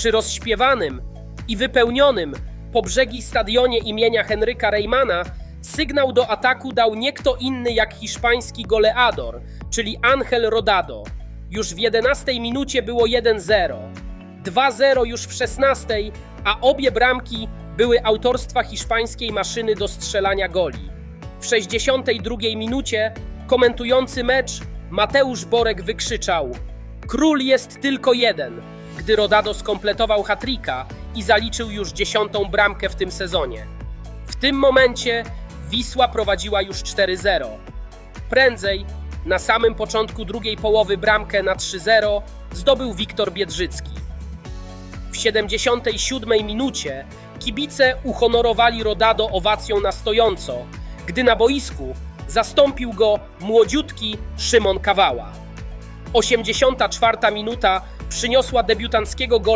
Przy rozśpiewanym i wypełnionym po brzegi stadionie imienia Henryka Reymana sygnał do ataku dał nie kto inny jak hiszpański goleador, czyli Angel Rodado. Już w 11 minucie było 1-0, 2-0 już w 16, a obie bramki były autorstwa hiszpańskiej maszyny do strzelania goli. W 62 minucie komentujący mecz Mateusz Borek wykrzyczał Król jest tylko jeden, gdy Rodado skompletował hatrika i zaliczył już dziesiątą bramkę w tym sezonie. W tym momencie Wisła prowadziła już 4-0. Prędzej, na samym początku drugiej połowy bramkę na 3-0 zdobył Wiktor Biedrzycki. W 77 minucie kibice uhonorowali Rodado owacją na stojąco, gdy na boisku zastąpił go młodziutki Szymon Kawała. 84 minuta przyniosła debiutanckiego gola